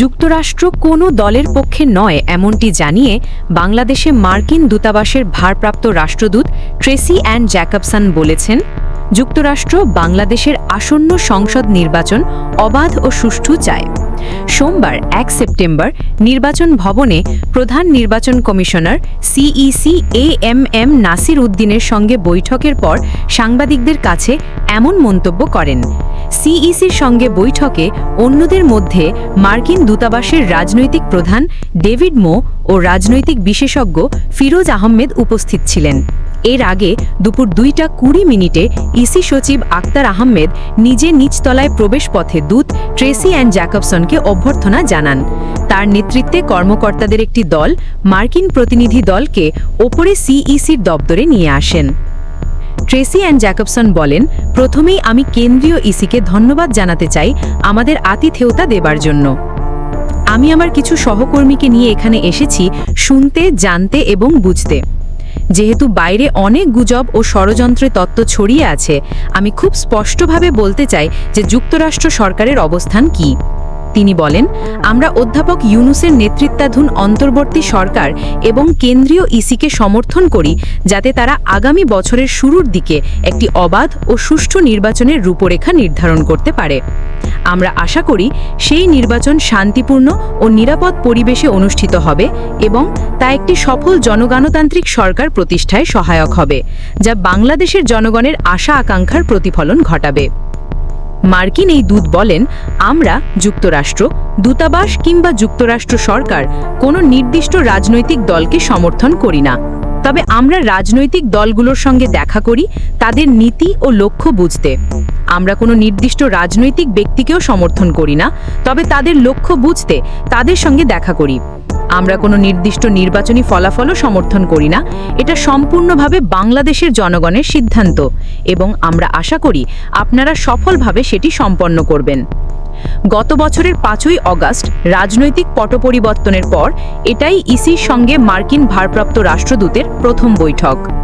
যুক্তরাষ্ট্র কোনো দলের পক্ষে নয়, এমনটি জানিয়ে বাংলাদেশে মার্কিন দূতাবাসের ভারপ্রাপ্ত রাষ্ট্রদূত ট্রেসি অ্যান্ড জ্যাকবসন বলেছেন, যুক্তরাষ্ট্র বাংলাদেশের আসন্ন সংসদ নির্বাচন অবাধ ও সুষ্ঠু চায়। সোমবার, এক সেপ্টেম্বর, নির্বাচন ভবনে প্রধান নির্বাচন commissioner CEC A M M Nasir উদ্দিনের সঙ্গে বৈঠকের পর সাংবাদিকদের কাছে এমন মন্তব্য করেন। সিইসির সঙ্গে বৈঠকে অন্যদের মধ্যে মার্কিন দূতাবাসের রাজনৈতিক প্রধান ডেভিড মো ও রাজনৈতিক বিশেষজ্ঞ ফিরোজ আহমেদ উপস্থিত ছিলেন। এর আগে দুপুর দুইটা কুড়ি মিনিটে ইসি সচিব আক্তার আহমেদ নিজে নিচতলায় প্রবেশ পথে দূত ট্রেসি অ্যান্ড জ্যাকবসনকে অভ্যর্থনা জানান। তার নেতৃত্বে কর্মকর্তাদের একটি দল মার্কিন প্রতিনিধি দলকে ওপরে সিইসির দপ্তরে নিয়ে আসেন। ট্রেসি অ্যান্ড জ্যাকবসন বলেন, প্রথমেই আমি কেন্দ্রীয় ইসিকে ধন্যবাদ জানাতে চাই আমাদের আতিথেয়তা দেবার জন্য। আমি আমার কিছু সহকর্মীকে নিয়ে এখানে এসেছি শুনতে, জানতে এবং বুঝতে। যেহেতু বাইরে অনেক গুজব ও ষড়যন্ত্রের তত্ত্ব ছড়িয়ে আছে, আমি খুব স্পষ্টভাবে বলতে চাই যে যুক্তরাষ্ট্র সরকারের অবস্থান কী। তিনি বলেন, আমরা অধ্যাপক ইউনুসের নেতৃত্বাধীন অন্তর্বর্তী সরকার এবং কেন্দ্রীয় ইসিকে সমর্থন করি যাতে তারা আগামী বছরের শুরুর দিকে একটি অবাধ ও সুষ্ঠু নির্বাচনের রূপরেখা নির্ধারণ করতে পারে। আমরা আশা করি সেই নির্বাচন শান্তিপূর্ণ ও নিরাপদ পরিবেশে অনুষ্ঠিত হবে এবং তা একটি সফল জনগণতান্ত্রিক সরকার প্রতিষ্ঠায় সহায়ক হবে, যা বাংলাদেশের জনগণের আশা আকাঙ্ক্ষার প্রতিফলন ঘটাবে। মার্কিন এই দূত বলেন, আমরা, যুক্তরাষ্ট্র, দূতাবাস কিংবা যুক্তরাষ্ট্র সরকার কোনো নির্দিষ্ট রাজনৈতিক দলকে সমর্থন করি না। তবে আমরা রাজনৈতিক দলগুলোর সঙ্গে দেখা করি, তাদের নীতি ও লক্ষ্য বুঝতে। আমরা কোনো নির্দিষ্ট রাজনৈতিক ব্যক্তিকেও সমর্থন করি না, তবে তাদের লক্ষ্য বুঝতে তাদের সঙ্গে দেখা করি। আমরা কোনো নির্দিষ্ট নির্বাচনী ফলাফলও সমর্থন করি না। এটা সম্পূর্ণভাবে বাংলাদেশের জনগণের সিদ্ধান্ত এবং আমরা আশা করি আপনারা সফলভাবে সেটি সম্পন্ন করবেন। গত বছরের পাঁচই অগাস্ট রাজনৈতিক পট পরিবর্তনের পর এটাই ইসির সঙ্গে মার্কিন ভারপ্রাপ্ত রাষ্ট্রদূতের প্রথম বৈঠক।